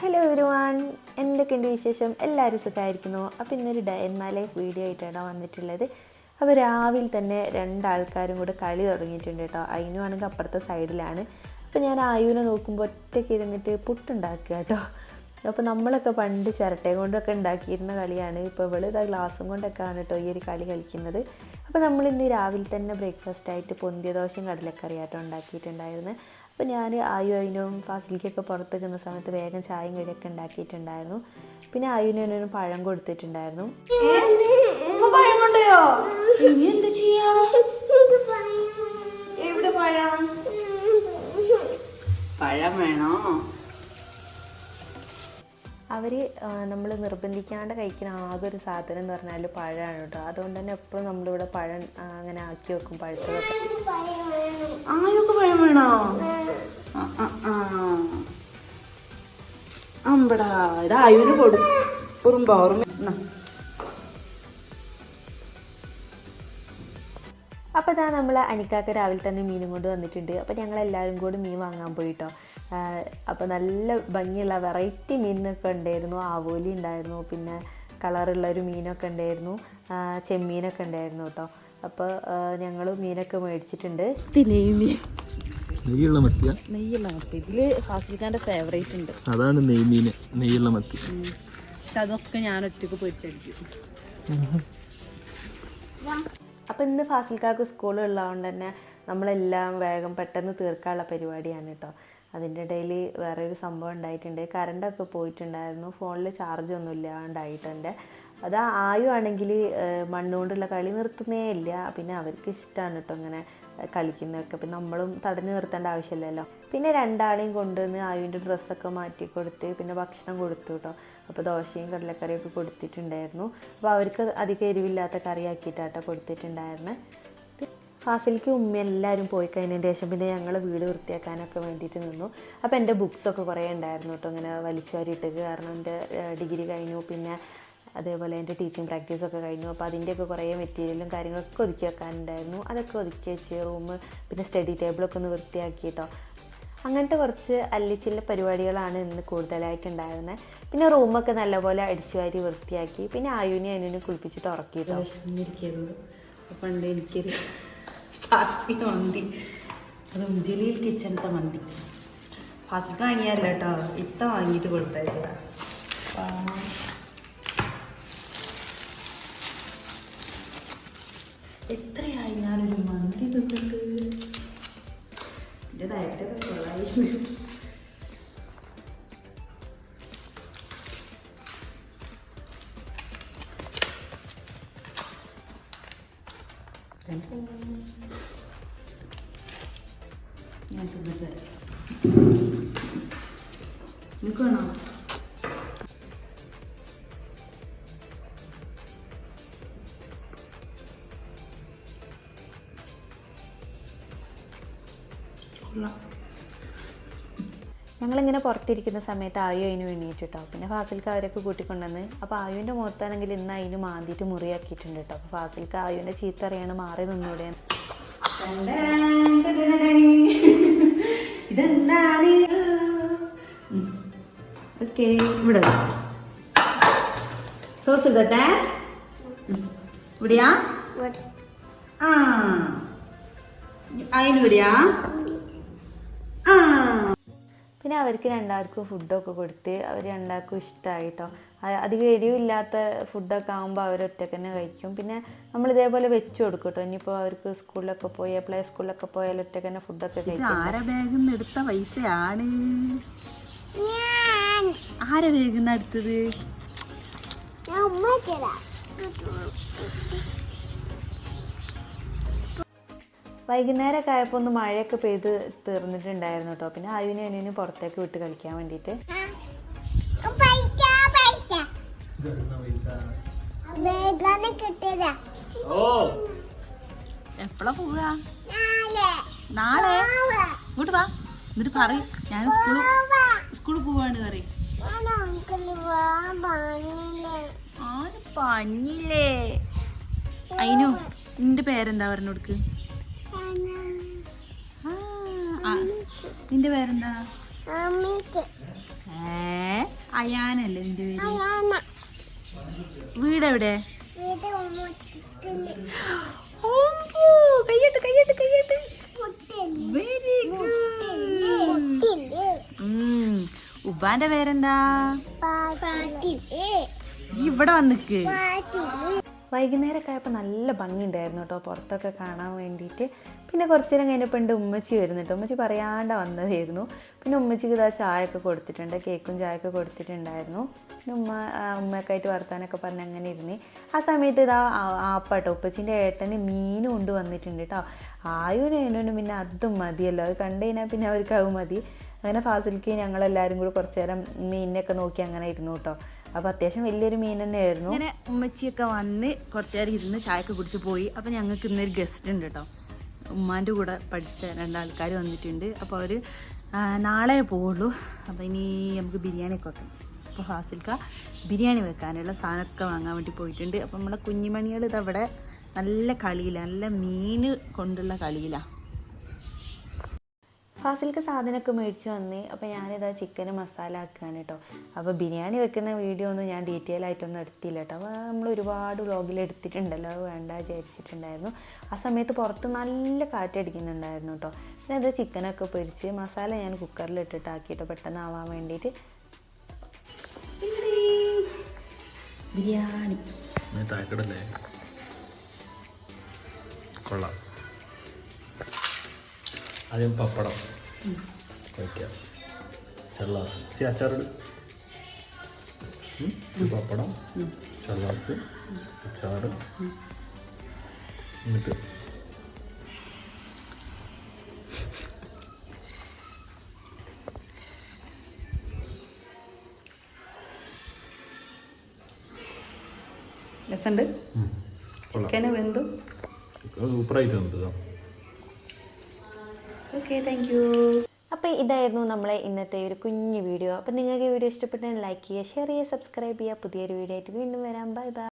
Hello എവരിവാൺ എന്തൊക്കെയുണ്ട് വിശേഷം? എല്ലാവരും സുഖമായിരിക്കുന്നു. അപ്പോൾ ഇന്നൊരു ഡേ മൈ ലൈഫ് വീഡിയോ ആയിട്ടാണ് വന്നിട്ടുള്ളത്. അപ്പോൾ രാവിലെ തന്നെ രണ്ടാൾക്കാരും കൂടെ കളി തുടങ്ങിയിട്ടുണ്ട് കേട്ടോ. അയിനു ആണെങ്കിൽ അപ്പുറത്തെ സൈഡിലാണ്. അപ്പോൾ ഞാൻ ആയുവിനെ നോക്കുമ്പോൾ ഒറ്റയ്ക്ക് ഇരുന്നിട്ട് പുട്ടുണ്ടാക്കുക കേട്ടോ. അപ്പോൾ നമ്മളൊക്കെ പണ്ട് ചിരട്ടയും കൊണ്ടൊക്കെ ഉണ്ടാക്കിയിരുന്ന കളിയാണ്. ഇപ്പോൾ ഇവൾ ഇതാ ഗ്ലാസും കൊണ്ടൊക്കെയാണ് കേട്ടോ ഈ ഒരു കളി കളിക്കുന്നത്. അപ്പോൾ നമ്മൾ ഇന്ന് രാവിലെ തന്നെ ബ്രേക്ക്ഫാസ്റ്റ് ആയിട്ട് പൊന്തിയ ദോശയും കടലക്കറിയാട്ടോ ഉണ്ടാക്കിയിട്ടുണ്ടായിരുന്നത് അപ്പോൾ ഞാൻ ആയു അയിനും ഫാസിലിക്കൊക്കെ പുറത്ത് നിൽക്കുന്ന സമയത്ത് വേഗം ചായയും കടിയൊക്കെ ഉണ്ടാക്കിയിട്ടുണ്ടായിരുന്നു. പിന്നെ ആയുവിനും പഴം കൊടുത്തിട്ടുണ്ടായിരുന്നു. പഴം കൊണ്ടോ ഇനി എന്ത് ചെയ്യാ? എവിടെ പഴം? പഴം വേണോ? അവർ നമ്മൾ നിർബന്ധിക്കാണ്ട് കഴിക്കുന്ന ആകെ ഒരു സാധനം എന്ന് പറഞ്ഞാൽ പഴമാണ് കേട്ടോ. അതുകൊണ്ട് തന്നെ എപ്പോഴും നമ്മളിവിടെ പഴം അങ്ങനെ ആക്കി വെക്കും പഴുത്തതൊക്കെ. ആയൊക്കെ പഴം വേണോ? ഇത് ആയുവിന് കൊടു. ഉറുമ്പ ഉറുമ്പ എന്നാ. അപ്പോൾ ഇതാ നമ്മൾ അനിക്കാക്ക രാവിലെ തന്നെ മീനും കൊണ്ട് വന്നിട്ടുണ്ട്. അപ്പോൾ ഞങ്ങൾ എല്ലാവരും കൂടി മീൻ വാങ്ങാൻ പോയിട്ടോ. അപ്പോൾ നല്ല ഭംഗിയുള്ള വെറൈറ്റി മീനൊക്കെ ഉണ്ടായിരുന്നു. ആവോലി ഉണ്ടായിരുന്നു. പിന്നെ കളറുള്ള ഒരു മീനൊക്കെ ഉണ്ടായിരുന്നു. ചെമ്മീനൊക്കെ ഉണ്ടായിരുന്നു കേട്ടോ. അപ്പോൾ ഞങ്ങൾ മീനൊക്കെ മേടിച്ചിട്ടുണ്ട്. തിന്നെയും നെയ്യുള്ള മത്തിയ? നെയ്യുള്ള മത്തി. ഇതിൽ ഫാസിലിക്കാന്റെ ഫേവറേറ്റ് ഉണ്ട്. അതാണ് നെയ്മീന് നെയ്യുള്ള മത്തി. പക്ഷെ അതൊക്കെ ഞാൻ ഒറ്റയ്ക്ക് പൊരിച്ചടിക്കും. അപ്പോൾ ഇന്ന് ഫാസിൽക്കാക്ക് സ്കൂളുള്ളതുകൊണ്ട് തന്നെ നമ്മളെല്ലാം വേഗം പെട്ടെന്ന് തീർക്കാനുള്ള പരിപാടിയാണ് കേട്ടോ അതിന്റെ ഇടയിൽ വേറെ ഒരു സംഭവം ഉണ്ടായിട്ടുണ്ട്. കറണ്ടൊക്കെ പോയിട്ടുണ്ടായിരുന്നു. ഫോണിൽ ചാർജ് ഒന്നും ഇല്ലാണ്ടായിട്ടുണ്ട്. അത് ആയു ആണെങ്കിൽ മണ്ണുകൊണ്ടുള്ള കളി നിർത്തുന്നേ ഇല്ല. പിന്നെ അവർക്ക് ഇഷ്ടമാണ് കേട്ടോ ഇങ്ങനെ കളിക്കുന്നതൊക്കെ. അപ്പം നമ്മളും തടഞ്ഞു നിർത്തേണ്ട ആവശ്യമില്ലല്ലോ. പിന്നെ രണ്ടാളെയും കൊണ്ടുവന്ന് ആയുവിന്റെ ഡ്രസ്സൊക്കെ മാറ്റി കൊടുത്ത് പിന്നെ ഭക്ഷണം കൊടുത്തു കേട്ടോ. അപ്പോൾ ദോശയും കടലക്കറിയൊക്കെ കൊടുത്തിട്ടുണ്ടായിരുന്നു. അപ്പോൾ അവർക്ക് അധികം എരിവില്ലാത്ത കറിയാക്കിയിട്ടാട്ടോ കൊടുത്തിട്ടുണ്ടായിരുന്നത് ഫാസിലിക്ക് ഉമ്മ എല്ലാവരും പോയി കഴിഞ്ഞതിന് ശേഷം പിന്നെ ഞങ്ങൾ വീട് വൃത്തിയാക്കാനൊക്കെ വേണ്ടിയിട്ട് നിന്നു. അപ്പോൾ എന്റെ ബുക്സൊക്കെ കുറേ ഉണ്ടായിരുന്നു കേട്ടോ. ഇങ്ങനെ വലിച്ചു വാരിയിട്ടത് കാരണം എന്റെ ഡിഗ്രി കഴിഞ്ഞു. പിന്നെ അതേപോലെ എന്റെ ടീച്ചിങ് പ്രാക്ടീസൊക്കെ കഴിഞ്ഞു. അപ്പോൾ അതിന്റെയൊക്കെ കുറേ മെറ്റീരിയലും കാര്യങ്ങളൊക്കെ ഒതുക്കി വെക്കാനുണ്ടായിരുന്നു. അതൊക്കെ ഒതുക്കി വെച്ച് റൂം പിന്നെ സ്റ്റഡി ടേബിളൊക്കെ ഒന്ന് വൃത്തിയാക്കി കേട്ടോ അങ്ങനത്തെ കുറച്ച് അല്ലിച്ചില്ല പരിപാടികളാണ് ഇന്ന് കൂടുതലായിട്ടുണ്ടായിരുന്നത് പിന്നെ റൂമൊക്കെ നല്ലപോലെ അടിച്ചു വാരി വൃത്തിയാക്കി. പിന്നെ ആയുവിനെ അതിനെ കുളിപ്പിച്ചിട്ട് ഉറക്കിയിട്ടോ പണ്ട് എനിക്കൊരു ഫാസിൽ മന്തി. അതും ജലീൽ കിച്ചണത്തെ മന്തി. ഫാസിൽക്ക് വാങ്ങിയല്ല കേട്ടോ. ഇത്ത വാങ്ങിയിട്ട് കൊടുത്തയച്ചതാ. കൊള്ളാം. ഞങ്ങളിങ്ങനെ പുറത്തിരിക്കുന്ന സമയത്ത് ആയു അതിന് വേണ്ടിയിട്ട് കേട്ടോ പിന്നെ ഫാസിൽക്ക് അവരൊക്കെ കൂട്ടിക്കൊണ്ടുവന്ന് അപ്പോൾ ആയുവിന്റെ മുഖത്താണെങ്കിൽ ഇന്ന് അതിന് മാന്തിയിട്ട് മുറിയാക്കിയിട്ടുണ്ട് കേട്ടോ. അപ്പോൾ ഫാസിൽക്ക് ആയുവിന്റെ ചീത്ത അറിയാണ് മാറി നിന്നൂടെ. ഓക്കെ ഇവിടെ വെച്ചു. സോസ് ഇടട്ടെ. ഇവിടെയാ? ആ. അതിനിവിടെയാ ആ. പിന്നെ അവർക്ക് രണ്ടാൾക്കും ഫുഡൊക്കെ കൊടുത്ത് അവർ രണ്ടാൾക്കും ഇഷ്ടമായി കേട്ടോ അ- അധികം എരിവില്ലാത്ത ഫുഡൊക്കെ ആകുമ്പോൾ അവർ ഒറ്റയ്ക്ക് തന്നെ കഴിക്കും. പിന്നെ നമ്മൾ ഇതേപോലെ വെച്ച് കൊടുക്കും കേട്ടോ ഇനിയിപ്പോൾ അവർക്ക് സ്കൂളിലൊക്കെ പോയി പ്ലേ സ്കൂളിലൊക്കെ പോയാൽ ഒറ്റയ്ക്ക് തന്നെ ഫുഡൊക്കെ ഇത് കഴിക്കും. ആരെ ബാഗിൽ നിന്ന് എടുത്ത പൈസയാണ്? ആരെ ബാഗിൽ അടുത്തത്? വൈകുന്നേരമൊക്കെ ആയപ്പോൾ ഒന്ന് മഴയൊക്കെ പെയ്ത് തീർന്നിട്ടുണ്ടായിരുന്നു കേട്ടോ. പിന്നെ അതിനെ അനുവിനും പുറത്തേക്ക് വിട്ട് കളിക്കാൻ വേണ്ടിയിട്ട്. എപ്പോഴാ പോവാ നാളെ ഇങ്ങോട്ട് വാ. എന്നിട്ട് പറ ഞാൻ സ്കൂളിൽ സ്കൂളിൽ പോവാണ് പറ ആര് പഞ്ഞില്ലേ? അയിനു നിന്റെ പേരെന്താ പറഞ്ഞു കൊടുക്ക് നിന്റെ പേരെന്താ? ഏ അയാനല്ലേ നിന്റെ പേര്? വീടെവിടെ? കയ്യട്ട് കയ്യട്ട് കയ്യട്ട്. വെരി ഉബാന്റെ പേരെന്താ? ഇവിടെ വന്നിക്ക് വൈകുന്നേരമൊക്കെ ആയപ്പോൾ നല്ല ഭംഗിയുണ്ടായിരുന്നു കേട്ടോ പുറത്തൊക്കെ കാണാൻ വേണ്ടിയിട്ട്. പിന്നെ കുറച്ച് നേരം കഴിഞ്ഞപ്പോൾ എന്റെ ഉമ്മച്ചി വരുന്നുണ്ട് ഉമ്മച്ചി പറയാണ്ട് വന്നതായിരുന്നു. പിന്നെ ഉമ്മച്ചിക്ക് ഇതാ ചായയൊക്കെ കൊടുത്തിട്ടുണ്ട് കേക്കും ചായയൊക്കെ കൊടുത്തിട്ടുണ്ടായിരുന്നു. പിന്നെ ഉമ്മ ഉമ്മയൊക്കെ ആയിട്ട് വർത്താനൊക്കെ പറഞ്ഞ് അങ്ങനെ ഇരുന്ന്. ആ സമയത്ത് ഇതാ ആ- ആപ്പാട്ടോ ഉപ്പച്ചിന്റെ ഏട്ടന് മീനും കൊണ്ടുവന്നിട്ടുണ്ട് കേട്ടോ. ആയുനും ഏനോനും പിന്നെ അതും മതിയല്ലോ. അത് കണ്ടു കഴിഞ്ഞാൽ പിന്നെ അവർക്ക് അത് മതി. അങ്ങനെ ഫാസിലേക്ക് ഞങ്ങളെല്ലാവരും കൂടി കുറച്ച് നേരം മീനിനെയൊക്കെ നോക്കി അങ്ങനെ ഇരുന്നു കേട്ടോ. അപ്പോൾ അത്യാവശ്യം വലിയൊരു മീൻ തന്നെയായിരുന്നു. അങ്ങനെ ഉമ്മച്ചിയൊക്കെ വന്ന് കുറച്ച് നേരം ഇരുന്ന് ചായയൊക്കെ കുടിച്ച് പോയി. അപ്പോൾ ഞങ്ങൾക്ക് ഇന്നൊരു ഗസ്റ്റ് ഉണ്ട് കേട്ടോ. ഉമ്മാന്റെ കൂടെ പഠിച്ച രണ്ടാൾക്കാർ വന്നിട്ടുണ്ട്. അപ്പോൾ അവർ നാളെ പോവുള്ളൂ. അപ്പോൾ ഇനി നമുക്ക് ബിരിയാണി ഒക്കെ വെക്കണം അപ്പോൾ ഫാസിൽക്ക ബിരിയാണി വെക്കാനുള്ള സാധനമൊക്കെ വാങ്ങാൻ വേണ്ടി പോയിട്ടുണ്ട്. അപ്പോൾ നമ്മുടെ കുഞ്ഞിമണികൾ ഇതവിടെ നല്ല കളിയിലാണ് നല്ല മീൻ കൊണ്ടുള്ള കളിയിലാണ് ഫാസിൽക്ക് സാധനമൊക്കെ മേടിച്ച് വന്ന്. അപ്പോൾ ഞാനിതാ ചിക്കൻ മസാല ആക്കുകയാണ് കേട്ടോ അപ്പോൾ ബിരിയാണി വെക്കുന്ന വീഡിയോ ഒന്നും ഞാൻ ഡീറ്റെയിൽ ആയിട്ടൊന്നും എടുത്തില്ല കേട്ടോ അപ്പോൾ നമ്മൾ ഒരുപാട് വ്ളോഗിൽ എടുത്തിട്ടുണ്ടല്ലോ അത് വേണ്ട വിചാരിച്ചിട്ടുണ്ടായിരുന്നു. ആ സമയത്ത് പുറത്ത് നല്ല കാറ്റടിക്കുന്നുണ്ടായിരുന്നു കേട്ടോ പിന്നെ അത് ചിക്കനൊക്കെ പൊരിച്ച് മസാല ഞാൻ കുക്കറിൽ ഇട്ടിട്ട് ഇട്ടിട്ടാക്കിയിട്ട് പെട്ടെന്ന് ആവാൻ വേണ്ടിയിട്ട് ബിരിയാണി കൊള്ളാം. ആദ്യം പപ്പടം. കഴിക്കാം ചെള്ളാസ് ചേ അച്ചാറിട് പപ്പടം ചെള്ളാസ് അച്ചാറ്. എന്നിട്ട് രസമുണ്ട് ചിക്കന് വെന്തു? സൂപ്പറായിട്ട് ഉണ്ട് ഓക്കെ താങ്ക് യു അപ്പോൾ ഇതായിരുന്നു നമ്മളെ ഇന്നത്തെ ഒരു കുഞ്ഞു വീഡിയോ. അപ്പോൾ നിങ്ങൾക്ക് ഈ വീഡിയോ ഇഷ്ടപ്പെട്ടെങ്കിൽ ലൈക്ക് ചെയ്യുക ഷെയർ ചെയ്യുക സബ്സ്ക്രൈബ് ചെയ്യുക. പുതിയൊരു വീഡിയോ ആയിട്ട് വീണ്ടും വരാം. Bye bye